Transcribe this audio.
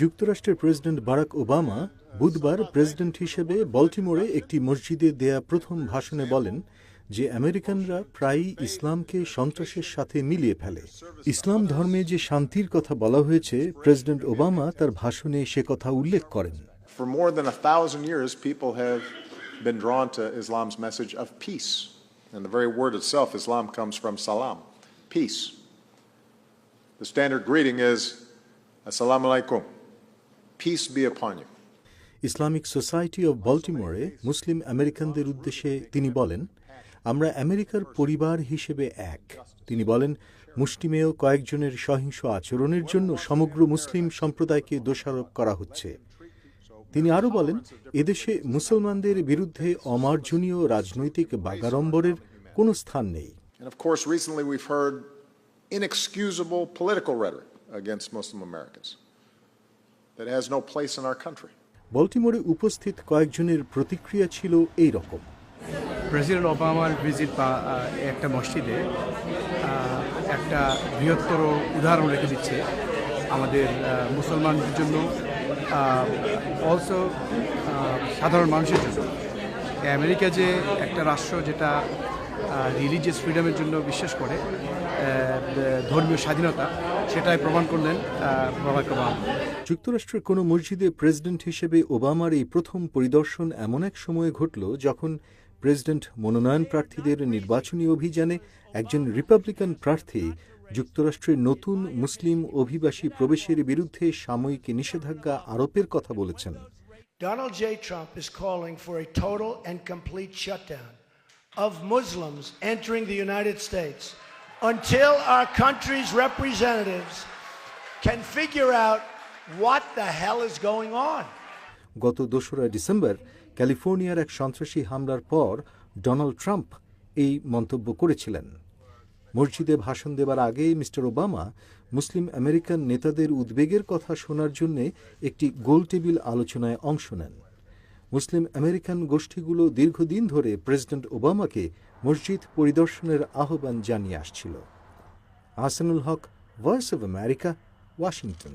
যুক্তরাষ্ট্রের president Barack Obama বুধবার president হিসেবে বল্টিমোরে একটি মসজিদে দেয়া প্রথম ভাষণে বলেন যে আমেরিকানরা প্রায়ই ইসলামকে সন্ত্রাসের সাথে মিলিয়ে ফেলে ইসলাম ধর্মে যে শান্তির কথা বলা হয়েছে প্রেসিডেন্ট ওবামা তার ভাষণে সে কথা উল্লেখ করেন For more than a thousand years, people have been drawn to Islam's message of peace. And the very word itself, Islam, comes from salam, peace. The standard greeting is Assalamu alaikum, peace be upon you. Islamic society of বল্টিমোরে মুসলিম আমেরিকানদের উদ্দেশ্যে তিনি বলেন আমরা আমেরিকার পরিবার হিসেবে এক। তিনি বলেন মুষ্টিমেয় কয়েকজনের সহিংস আচরণের জন্য সমগ্র মুসলিম সম্প্রদায়কে দোষারোপ করা হচ্ছে। তিনি আরও বলেন এদেশে মুসলমানদের বিরুদ্ধে অমার্জনীয় রাজনৈতিক বাগাড়ম্বরের কোনো স্থান নেই। And of course, recently we've heard inexcusable political rhetoric. Against Muslim Americans. That has no place in our country. বল্টিমোরে উপস্থিত কয়েকজনের প্রতিক্রিয়া ছিল এই রকম প্রেসিডেন্ট ওবামার ভিজিট বা একটা মসজিদে একটা বৃহত্তর উদাহরণ রেখে দিচ্ছে আমাদের মুসলমানদের জন্য অলসো সাধারণ মানুষের জন্য। আমেরিকা যে একটা রাষ্ট্র যেটা রিলিজিয়াস ফ্রিডমের জন্য বিশ্বাস করে ধর্মীয় স্বাধীনতা সেটাই প্রমাণ করলেন বারাক ওবামা যুক্তরাষ্ট্রের কোনো মসজিদে প্রেসিডেন্ট হিসেবে ওবামার এই প্রথম পরিদর্শন এমন এক সময়ে ঘটল যখন প্রেসিডেন্ট মনোনয়ন প্রার্থীদের নির্বাচনী অভিযানে একজন রিপাবলিকান প্রার্থী যুক্তরাষ্ট্রের নতুন মুসলিম অভিবাসী প্রবেশের বিরুদ্ধে সাময়িক নিষেধাজ্ঞা আরোপের কথা বলেছেন Donald J. Trump is calling for a total and complete shutdown of Muslims entering the United States until our country's representatives can figure out what the hell is going on. গত দোসরা ডিসেম্বর ক্যালিফোর্নিয়ার এক সন্ত্রাসী হামলার পর Donald Trump এই মন্তব্য করেছিলেন মসজিদে ভাষণ দেবার আগে মিস্টার ওবামা মুসলিম আমেরিকান নেতাদের উদ্বেগের কথা শোনার জন্য একটি গোলটেবিল আলোচনায় অংশ নেন মুসলিম আমেরিকান গোষ্ঠীগুলো দীর্ঘদিন ধরে প্রেসিডেন্ট ওবামাকে মসজিদ পরিদর্শনের আহ্বান জানিয়ে আসছিল। Ahsanul Haque voice of America Washington